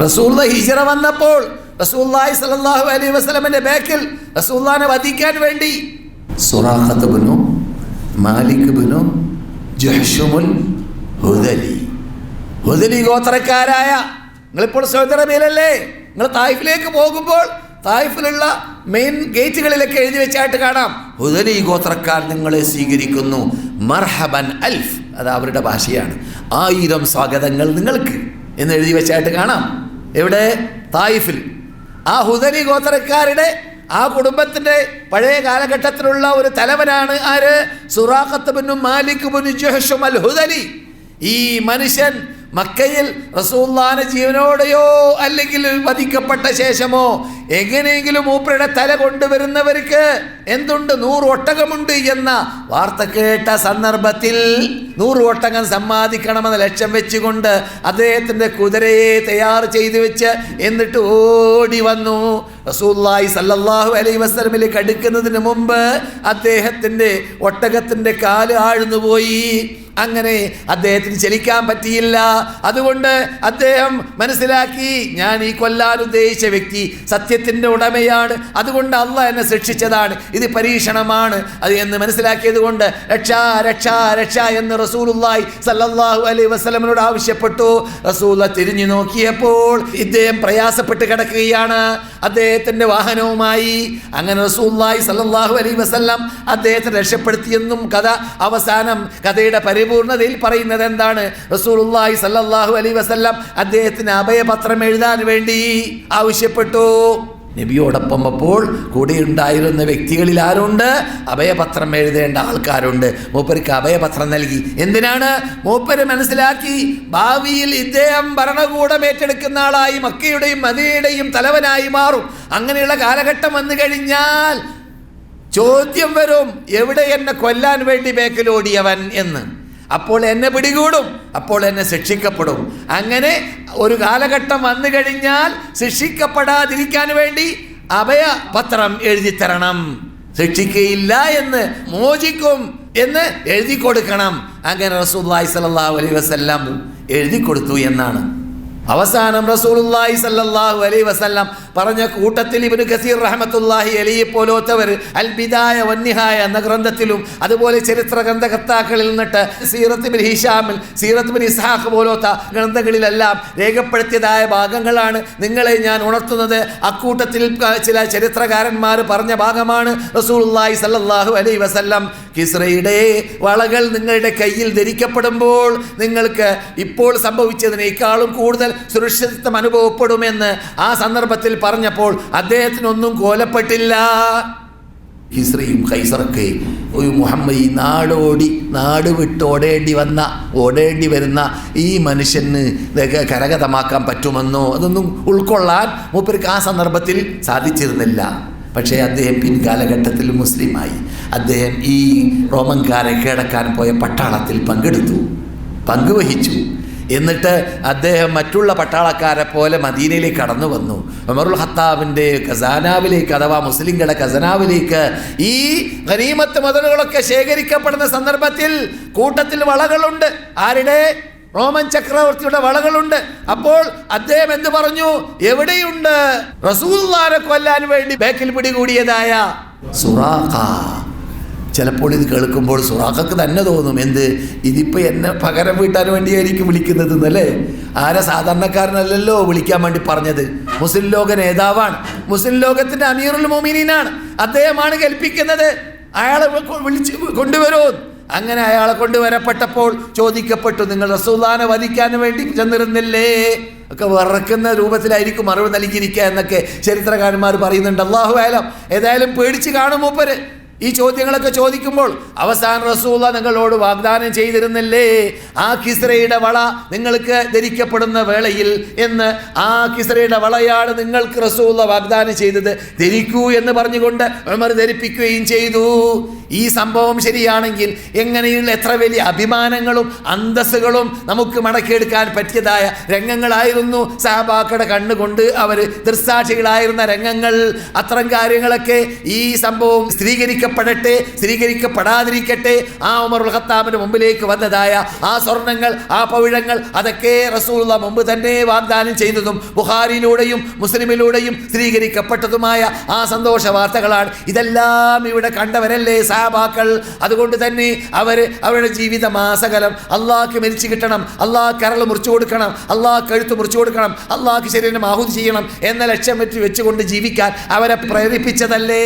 റസൂള്ള ഹിജറ വന്നപ്പോൾ റസൂല്ലായി സല്ലല്ലാഹു അലൈ വസ്ലമിന്റെ ബാക്കിൽ റസൂല്ലാനെ വധിക്കാൻ വേണ്ടി സുറാഖത്ത് മാലിക് ഹുദലി. ഗോത്രക്കാരായ നിങ്ങളിപ്പോൾ സൗദി നിങ്ങൾ തായിഫിലേക്ക് പോകുമ്പോൾ തായിഫിലുള്ള മെയിൻ ഗേറ്റുകളിലൊക്കെ എഴുതി വെച്ചായിട്ട് കാണാം. ഹുദലി ഗോത്രക്കാർ നിങ്ങളെ സ്വീകരിക്കുന്നു. മർഹബൻ അൽഫ് അത് അവരുടെ ഭാഷയാണ്. ആയിരം സ്വാഗതങ്ങൾ നിങ്ങൾക്ക് എന്ന് എഴുതി വെച്ചായിട്ട് കാണാം. എവിടെ? തായിഫിൽ. ആ ഹുദലി ഗോത്രക്കാരുടെ ആ കുടുംബത്തിന്റെ പഴയ കാലഘട്ടത്തിലുള്ള ഒരു തലവനാണ് ആര്? സുറാഖത്ത് ബിനു മാലിക് ബിനു ജഹഷു അൽ ഹുദലി ഈ മനുഷ്യൻ മക്കയിൽ റസൂല്ലാന ജീവനോടെയോ അല്ലെങ്കിൽ വധിക്കപ്പെട്ട ശേഷമോ എങ്ങനെയെങ്കിലും മൂപ്പരുടെ തല കൊണ്ടുവരുന്നവർക്ക് എന്തുണ്ട്? നൂറ് ഒട്ടകമുണ്ട് എന്ന വാർത്ത കേട്ട സന്ദർഭത്തിൽ നൂറ് ഒട്ടകം സമ്മാനിക്കണമെന്ന ലക്ഷ്യം വെച്ചുകൊണ്ട് അദ്ദേഹത്തിന്റെ കുതിരയെ തയ്യാർ ചെയ്തു വെച്ച് എന്നിട്ട് ഓടി വന്നു. റസൂല്ലായി സല്ലല്ലാഹു അലൈ വസ്ലമിലേക്ക് അടുക്കുന്നതിന് മുമ്പ് അദ്ദേഹത്തിന്റെ ഒട്ടകത്തിന്റെ കാൽ ആഴ്ന്നു പോയി അങ്ങനെ അദ്ദേഹത്തിന് ചലിക്കാൻ പറ്റിയില്ല. അതുകൊണ്ട് അദ്ദേഹം മനസ്സിലാക്കി ഞാൻ ഈ കൊല്ലാൻ ഉദ്ദേശിച്ച വ്യക്തി സത്യത്തിന്റെ ഉടമയാണ്. അതുകൊണ്ട് അല്ല എന്നെ ശിക്ഷിച്ചതാണ്. ഇത് പരീക്ഷണമാണ്. അത് എന്ന് മനസ്സിലാക്കിയത് കൊണ്ട് രക്ഷാ രക്ഷാ രക്ഷ എന്ന് റസൂലുള്ളായി സല്ലല്ലാഹു അലൈഹി വസല്ലമയോട് ആവശ്യപ്പെട്ടു. റസൂല തിരിഞ്ഞു നോക്കിയപ്പോൾ ഇദ്ദേഹം പ്രയാസപ്പെട്ട് കിടക്കുകയാണ്. അദ്ദേഹത്തിന്റെ വാഹനവുമായി അങ്ങനെ റസൂലുള്ളായി സല്ലല്ലാഹു അലൈഹി വസല്ലം അദ്ദേഹത്തെ രക്ഷപ്പെടുത്തിയെന്നും കഥ അവസാനം കഥയുടെ പരിപൂർണതയിൽ പറയുന്നത് എന്താണ്? റസൂലുള്ളാഹി സല്ലല്ലാഹു അലൈഹി വസല്ലം അദ്ദേഹത്തിന് അഭയപത്രം എഴുതാൻ വേണ്ടി ആവശ്യപ്പെട്ടു. നബിയോടൊപ്പം അപ്പോൾ കൂടെ ഉണ്ടായിരുന്ന വ്യക്തികളിൽ ആരുണ്ട്? അഭയപത്രം എഴുതേണ്ട ആൾക്കാരുണ്ട്. മൂപ്പർക്ക് അഭയപത്രം നൽകി. എന്തിനാണ്? മൂപ്പര് മനസ്സിലാക്കി ഭാവിയിൽ ഇദ്ദേഹം ഭരണകൂടം ഏറ്റെടുക്കുന്ന ആളായി മക്കയുടെയും മദിയുടെയും തലവനായി മാറും. അങ്ങനെയുള്ള കാലഘട്ടം വന്നു കഴിഞ്ഞാൽ ചോദ്യം വരും എവിടെ എന്നെ കൊല്ലാൻ വേണ്ടി ബേക്കിലോടിയവൻ എന്ന്. അപ്പോൾ എന്നെ പിടികൂടും അപ്പോൾ എന്നെ ശിക്ഷിക്കപ്പെടും. അങ്ങനെ ഒരു കാലഘട്ടം വന്നു കഴിഞ്ഞാൽ ശിക്ഷിക്കപ്പെടാതിരിക്കാൻ വേണ്ടി അഭയപത്രം തരണം ശിക്ഷിക്കയില്ല എന്ന് മോചിക്കും എന്ന് എഴുതി കൊടുക്കണം അങ്ങനെ റസൂല്ലായി സല്ലല്ലാഹു അലൈഹി വസല്ലം എഴുതി കൊടുത്തു എന്നാണ്. അവസാനം റസൂലുള്ളാഹി സല്ലല്ലാഹു അലൈഹി വസല്ലം പറഞ്ഞ കൂട്ടത്തിൽ ഇബ്നു കസീർ റഹ്മത്തുള്ളാഹി അലൈഹി പോലോത്തവർ അൽ ബിദായ വന്നിഹായ എന്ന ഗ്രന്ഥത്തിലും അതുപോലെ ചരിത്ര ഗ്രന്ഥകർത്താക്കളിൽ നിന്നിട്ട് സീറത്ത് ബിൻ ഹിഷാമിൽ സീറത്ത് ബിൻ ഇസ്ഹാഖ് പോലോത്ത ഗ്രന്ഥങ്ങളിലെല്ലാം രേഖപ്പെടുത്തിയതായ ഭാഗങ്ങളാണ് നിങ്ങളെ ഞാൻ ഉണർത്തുന്നത്. അക്കൂട്ടത്തിൽ ചില ചരിത്രകാരന്മാർ പറഞ്ഞ ഭാഗമാണ് റസൂലുള്ളാഹി സല്ലല്ലാഹു അലൈഹി വസല്ലം. കിസ്രയുടെ വളകൾ നിങ്ങളുടെ കയ്യിൽ ധരിക്കപ്പെടുമ്പോൾ നിങ്ങൾക്ക് ഇപ്പോൾ സംഭവിച്ചതിനേക്കാളും കൂടുതൽ സുരക്ഷിതത്വം അനുഭവപ്പെടുമെന്ന് ആ സന്ദർഭത്തിൽ പറഞ്ഞപ്പോൾ അദ്ദേഹത്തിനൊന്നും കോലപ്പെട്ടില്ല. ഹിസ്രയും ഖൈസറൊക്കെ ഒരു മുഹമ്മദ് ഈ നാടോടി നാട് വിട്ട് ഓടേണ്ടി വന്ന ഓടേണ്ടി വരുന്ന ഈ മനുഷ്യന് ഇതൊക്കെ കരഗതമാക്കാൻ പറ്റുമെന്നോ അതൊന്നും ഉൾക്കൊള്ളാൻ മൂപ്പർക്ക് ആ സന്ദർഭത്തിൽ സാധിച്ചിരുന്നില്ല. പക്ഷേ അദ്ദേഹം പിൻകാലഘട്ടത്തിൽ മുസ്ലിമായി. അദ്ദേഹം ഈ റോമൻകാരെ കീഴടക്കാൻ പോയ പട്ടാളത്തിൽ പങ്കെടുത്തു. പങ്കുവഹിച്ചു. എന്നിട്ട് അദ്ദേഹം മറ്റുള്ള പട്ടാളക്കാരെ പോലെ മദീനയിലേക്ക് കടന്നു വന്നു. ഉമറുൽ ഹത്താബിന്റെ ഖസാനാവിലേക്ക് അഥവാ മുസ്ലിങ്ങളുടെ ഖസനാവിലേക്ക് ഈ ഗനീമത്ത് മുതലുകളൊക്കെ ശേഖരിക്കപ്പെടുന്ന സന്ദർഭത്തിൽ കൂട്ടത്തിൽ വളകളുണ്ട്. ആരുടെ? റോമൻ ചക്രവർത്തിയുടെ വളകളുണ്ട്. അപ്പോൾ അദ്ദേഹം എന്ത് പറഞ്ഞു? എവിടെയുണ്ട്? റസൂല്ലാനെ കൊല്ലാൻ വേണ്ടി ബേക്കിൽ പിടികൂടിയതായ സുറാഖ. ചിലപ്പോൾ ഇത് കേൾക്കുമ്പോൾ സുറാഖക്ക് തന്നെ തോന്നും എന്ത്? ഇതിപ്പോൾ എന്നെ പകരം വീട്ടാൻ വേണ്ടിയായിരിക്കും വിളിക്കുന്നത് എന്നല്ലേ ആരെ സാധാരണക്കാരനല്ലല്ലോ വിളിക്കാൻ വേണ്ടി പറഞ്ഞത്. മുസ്ലിം ലോക നേതാവാണ്. മുസ്ലിം ലോകത്തിന്റെ അമീറുൽ മൊമിനീനാണ്. അദ്ദേഹമാണ് കൽപ്പിക്കുന്നത് അയാളെ വിളിച്ച് കൊണ്ടുവരൂ. അങ്ങനെ അയാളെ കൊണ്ടുവരപ്പെട്ടപ്പോൾ ചോദിക്കപ്പെട്ടു നിങ്ങൾ റസൂല്ലാനെ വധിക്കാൻ വേണ്ടി ചെന്നിരുന്നില്ലേ? ഒക്കെ വിറക്കുന്ന രൂപത്തിലായിരിക്കും മറുപടി നൽകിയിരിക്കുക എന്നൊക്കെ ചരിത്രകാരന്മാർ പറയുന്നുണ്ട്. അള്ളാഹു ആയാലും ഏതായാലും പേടിച്ച് കാണും മൂപ്പര്. ഈ ചോദ്യങ്ങളൊക്കെ ചോദിക്കുമ്പോൾ അവസാന റസൂല നിങ്ങളോട് വാഗ്ദാനം ചെയ്തിരുന്നില്ലേ? ആ കിസ്രയുടെ വള നിങ്ങൾക്ക് ധരിക്കപ്പെടുന്ന വേളയിൽ എന്ന് ആ കിസ്രയുടെ വളയാണ് നിങ്ങൾക്ക് റസൂല വാഗ്ദാനം ചെയ്തത്. ധരിക്കൂ എന്ന് പറഞ്ഞുകൊണ്ട് ഉമർ ധരിപ്പിക്കുകയും ചെയ്തു. ഈ സംഭവം ശരിയാണെങ്കിൽ എങ്ങനെയുള്ള എത്ര വലിയ അഭിമാനങ്ങളും അന്തസ്സുകളും നമുക്ക് മടക്കിയെടുക്കാൻ പറ്റിയതായ രംഗങ്ങളായിരുന്നു സഹബാക്കയുടെ കണ്ണുകൊണ്ട് അവർ ദൃസാക്ഷികളായിരുന്ന രംഗങ്ങൾ. അത്തരം കാര്യങ്ങളൊക്കെ ഈ സംഭവം സ്ഥിരീകരിക്കപ്പെട്ട സ്ഥിരീകരിക്കപ്പെടട്ടെ സ്വീകരിക്കപ്പെടാതിരിക്കട്ടെ ആ ഉമർ ഖത്താബിന് മുമ്പിലേക്ക് വന്നതായ ആ സ്വർണങ്ങൾ ആ പവിഴങ്ങൾ അതൊക്കെ റസൂലുള്ള മുമ്പ് തന്നെ വാഗ്ദാനം ചെയ്തതും ബുഹാരിയിലൂടെയും മുസ്ലിമിലൂടെയും സ്ഥിരീകരിക്കപ്പെട്ടതുമായ ആ സന്തോഷ വാർത്തകളാണ്. ഇതെല്ലാം ഇവിടെ കണ്ടവരല്ലേ സാബാക്കൾ അതുകൊണ്ട് തന്നെ അവർ അവരുടെ ജീവിത മാസകലം അള്ളാഹ്ക്ക് മരിച്ചു കിട്ടണം അള്ളാഹ് കരൾ മുറിച്ചു കൊടുക്കണം അള്ളാഹ് കഴുത്ത് മുറിച്ചു കൊടുക്കണം അള്ളാഹ്ക്ക് ശരീരം ആഹുതി ചെയ്യണം എന്ന ലക്ഷ്യം വെച്ച് വെച്ചുകൊണ്ട് ജീവിക്കാൻ അവരെ പ്രേരിപ്പിച്ചതല്ലേ?